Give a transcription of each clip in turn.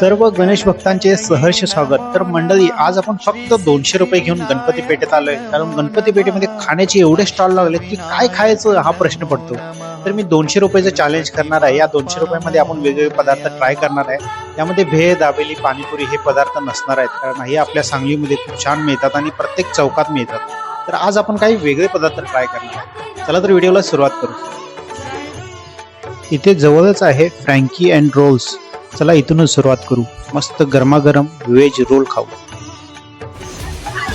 सर्व गणेश भक्तांचे सहर्ष स्वागत. तर मंडळी आज आपण फक्त दोनशे रुपये घेऊन गणपती पेठेत आलोय. कारण गणपती पेठेमध्ये खाण्याचे एवढे स्टॉल लागले की काय खायचं हा प्रश्न पडतो. तर मी दोनशे रुपयाचं चॅलेंज करणार आहे. या दोनशे रुपयामध्ये आपण वेगवेगळे पदार्थ ट्राय करणार आहे. त्यामध्ये भेळ दाबेली पाणीपुरी हे पदार्थ नसणार आहेत. कारण हे आपल्या सांगलीमध्ये खूप छान मिळतात आणि प्रत्येक चौकात मिळतात. तर आज आपण काही वेगळे पदार्थ ट्राय करणार आहे. चला तर व्हिडिओला सुरुवात करू. इथे जवळच आहे फ्रँकी अँड रोल्स चला इथूनच सुरुवात करू. मस्त गरमागरम व्हेज रोल खाऊ.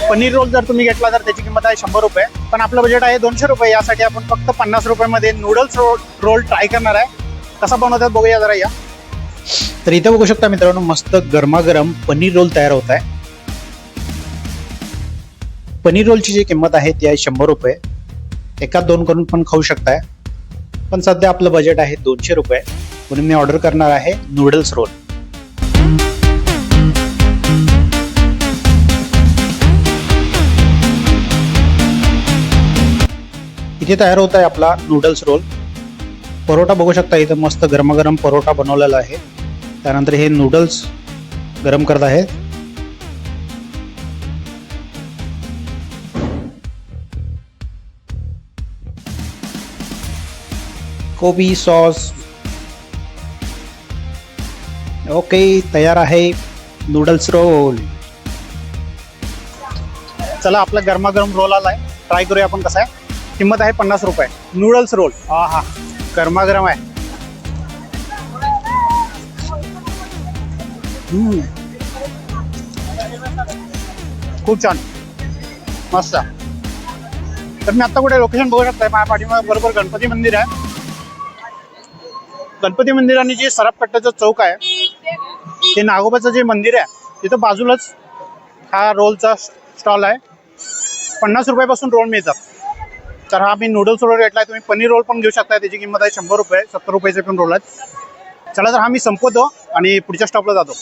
पनीर रोल जर तुम्ही घेतला तर त्याची किंमत आहे शंभर रुपये. पण आपलं बजेट आहे दोनशे रुपये. यासाठी आपण फक्त पन्नास रुपयामध्ये नूडल्स रोल रोल ट्राय करणार आहे. कसा बनवतात बघूया जरा या. तर इथं बघू शकता मित्रांनो मस्त गरमागरम पनीर रोल तयार होत आहे. पनीर रोलची जी किंमत आहे ती आहे शंभर रुपये. एका दोन करून पण खाऊ शकताय. पण सध्या आपलं बजेट आहे दोनशे रुपये. म्हणून मी ऑर्डर करणार आहे नूडल्स रोल. इथे तयार होत आहे आपला नूडल्स रोल. परोटा बघू शकता इथं मस्त गरमागरम परोटा बनवलेला आहे. त्यानंतर हे नूडल्स गरम करत आहेत कोबी सॉस ओके तयार आहे. नूडल्स रोल चला आपला गरमागरम रोल आला आहे ट्राय करूया आपण कसा आहे. किंमत आहे पन्नास रुपये. नूडल्स रोल हा हा. गरमागरम आहे. खूप छान. मस्त. तर मी आता कुठे लोकेशन बघू शकताय. माझ्या पाठीमागे बरोबर गणपती मंदिर आहे. गणपती मंदिर आणि जे सराफकट्ट्याचं चौक आहे ते नागोबाचं जे मंदिर आहे तिथं बाजूलाच हा रोलचा स्टॉल आहे. पन्नास रुपयापासून रोल मिळतात. तर हा मी नूडल्स रोल घेतला आहे. तुम्ही पनीर रोल पण घेऊ शकता. त्याची किंमत आहे शंभर रुपये सत्तर रुपयाचे पण रोल आहेत. चला तर हा मी संपवतो आणि पुढच्या स्टॉपला जातो.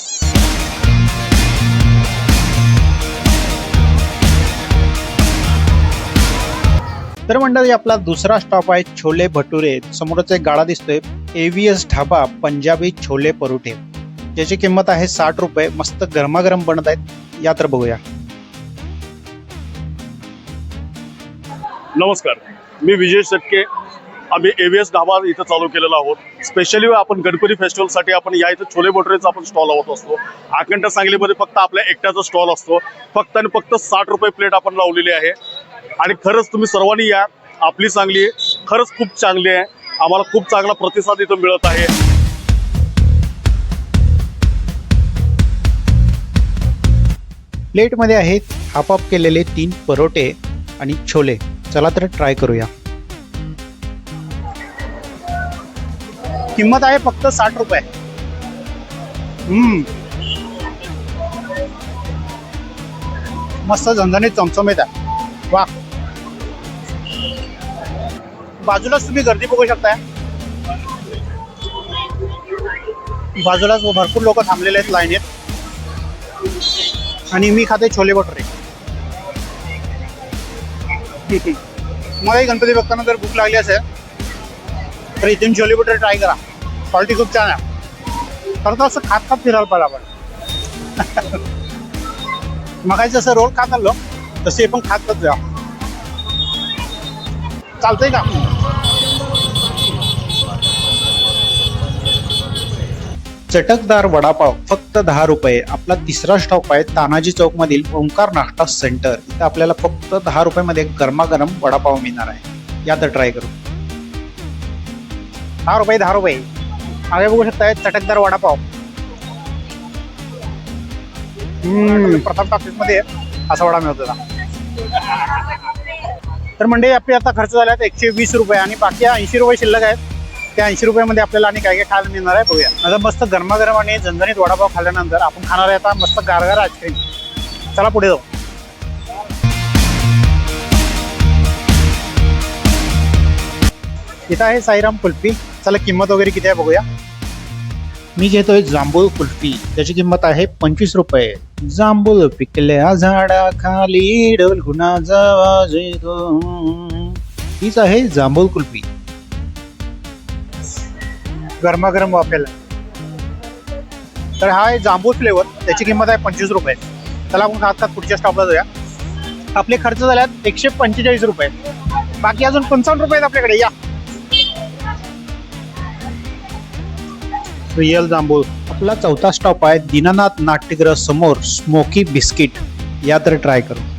तर मंडळी आपला दुसरा स्टॉप आहे छोले भटुरे. समोरच एक गाडा दिसतोय. एव्हीएस ढाबा पंजाबी छोले परोठे. ज्याची किंमत आहे साठ रुपये मस्त गरमागरम बनत आहेत. या तर बघूया. नमस्कार. मी विजय शेटके. आम्ही एव्हीएस ढाबा इथं चालू केलेला आहोत. स्पेशली आपण गणपती फेस्टिवलसाठी आपण या इथं छोले भटुरेचा आपण स्टॉल लावत असतो. आखंड सांगलीमध्ये फक्त आपल्या एकट्याचा स्टॉल असतो. फक्त आणि फक्त साठ रुपये प्लेट आपण लावलेली आहे. आणि खरंच तुम्ही सर्वांनी या. आपली सांगली खरंच खूप चांगली आहे. आम्हाला खूप चांगला प्रतिसाद इथं मिळत आहे. प्लेटमध्ये आहेत हाफ केलेले तीन परोटे आणि छोले. चला तर ट्राय करूया. किंमत आहे फक्त साठ रुपये. मस्त झणझणीत चमचमीत आहे. वा बाजूलाच तुम्ही गर्दी बघू शकताय. बाजूलाच भरपूर लोक थांबलेले आहेत लाईनीत. आणि मी खाते छोले भटुरे. मलाही गणपती बघताना जर भूक लागली असेल तर इथून छोले भटुरे ट्राय करा. क्वालिटी खूप छान आहे. खरं तर असं खात खात फिरायला पाहिजे आपण. मगायचं जसं रोल खात आलो तसे पण खात खात जा. चालतंय का? चटकदार वडापाव फक्त दहा रुपये. आपला तिसरा स्टॉप आहे तानाजी चौक मधील ओंकार नाश्ता सेंटर इथं आपल्याला फक्त दहा रुपयामध्ये गरमागरम वडापाव मिळणार आहे. या तर ट्राय करू. दहा रुपये दहा रुपये. मागे बघू शकताय चटकदार वडापाव. प्रताप प्रथम टॉकीजमध्ये असा वडा मिळत होता. तर म्हणजे आपले आता खर्च झाला एकशे वीस रुपये आणि बाकी ऐंशी रुपये शिल्लक आहेत. ते ऐंशी रुपयामध्ये आपल्याला आणि काय काय खायला मिळणार आहे बघूया. आता मस्त गरमागरम आणि झणझणीत वडापाव खाल्ल्यानंतर आपण खाणार आहे आता मस्त गारगार आईस्क्रीम चला पुढे जाऊ. इथं आहे साईराम कुल्फी. चला किंमत वगैरे किती आहे बघूया. मी घेतोय जांभूळ कुल्फी. त्याची किंमत आहे पंचवीस रुपये. जांभूळ पिकल्या झाडा खाली डोल हीच आहे जांभूळ कुल्फी. गरमागरम वाफेल. तर हा आहे जांभूळ फ्लेवर त्याची किंमत आहे पंचवीस रुपये. त्याला आपण खात खात पुढच्या स्टॉपला जाऊया. आपले खर्च झाल्यात एकशे पंचेचाळीस रुपये. बाकी अजून पंचावन्न रुपये आहेत आपल्याकडे. या. रिअल जांभूळ. आपला चौथा स्टॉप आहे दीनानाथ नाट्यगृह समोर स्मोकी बिस्किट. या तर ट्राय करू.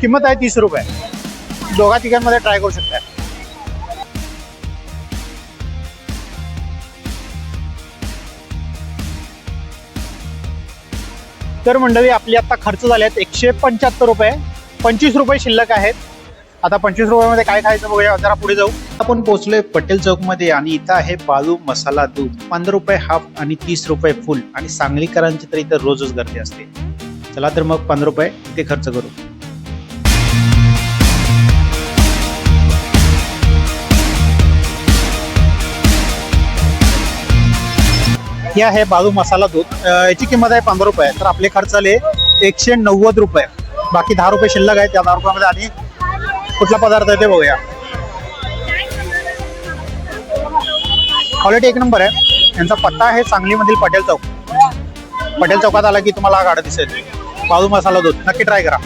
किंमत आहे तीस रुपये. दोघा तिघांमध्ये ट्राय करू शकता तर मंडळी आपली आता खर्च झाले आहेत एकशे पंच्याहत्तर रुपये. पंचवीस रुपये शिल्लक आहेत. आता पंचवीस रुपयामध्ये काय खायचं बघूया जरा पुढे जाऊ. आपण पोहोचलोय पटेल चौकमध्ये आणि इथं आहे बालू मसाला दूध. पंधरा रुपये हाफ आणि तीस रुपये फुल. आणि सांगलीकरांची तर इथं रोजच गर्दी असते. चला तर मग पंधरा रुपये इथे खर्च करू. हे आहे बाजू मसाला दूध. याची किंमत आहे पंधरा रुपये. तर आपले खर्च आले एकशे नव्वद रुपये. बाकी दहा रुपये शिल्लक आहे त्या दहा रुपयामध्ये आणि कुठला पदार्थ आहे ते बघूया. क्वालिटी एक नंबर आहे. यांचा पत्ता आहे सांगलीमधील पटेल चौक. पटेल चौकात आला की तुम्हाला हा गाडा दिसेल. बालू मसाला दूध. नक्की ट्राय करा.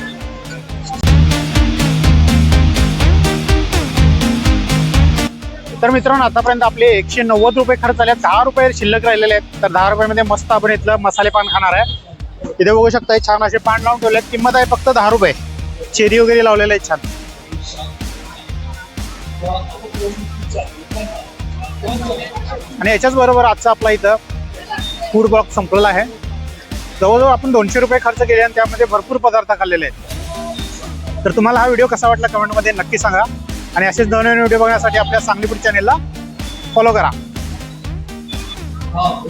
तर मित्रांनो आतापर्यंत आपले एकशे नव्वद रुपये खर्च झाले दहा रुपये शिल्लक राहिलेले आहेत. तर दहा रुपयामध्ये मस्त आपण इथलं मसाले पान खाणार आहे. इथे बघू शकता छान असे पान लावून ठेवले किंमत आहे फक्त दहा रुपये. चेरी वगैरे लावलेले आहेत छान. आणि याच्याच बरोबर आजचा आपला इथं फूड ब्लॉक संपलेला आहे. जवळजवळ आपण दोनशे रुपये खर्च केले आणि त्यामध्ये भरपूर पदार्थ खाल्लेले आहेत. तर तुम्हाला हा व्हिडिओ कसा वाटला कमेंटमध्ये नक्की सांगा. आणि असेच नवीन व्हिडिओ बघण्यासाठी आपल्या सांगलीपूर चॅनेलला फॉलो करा. हो.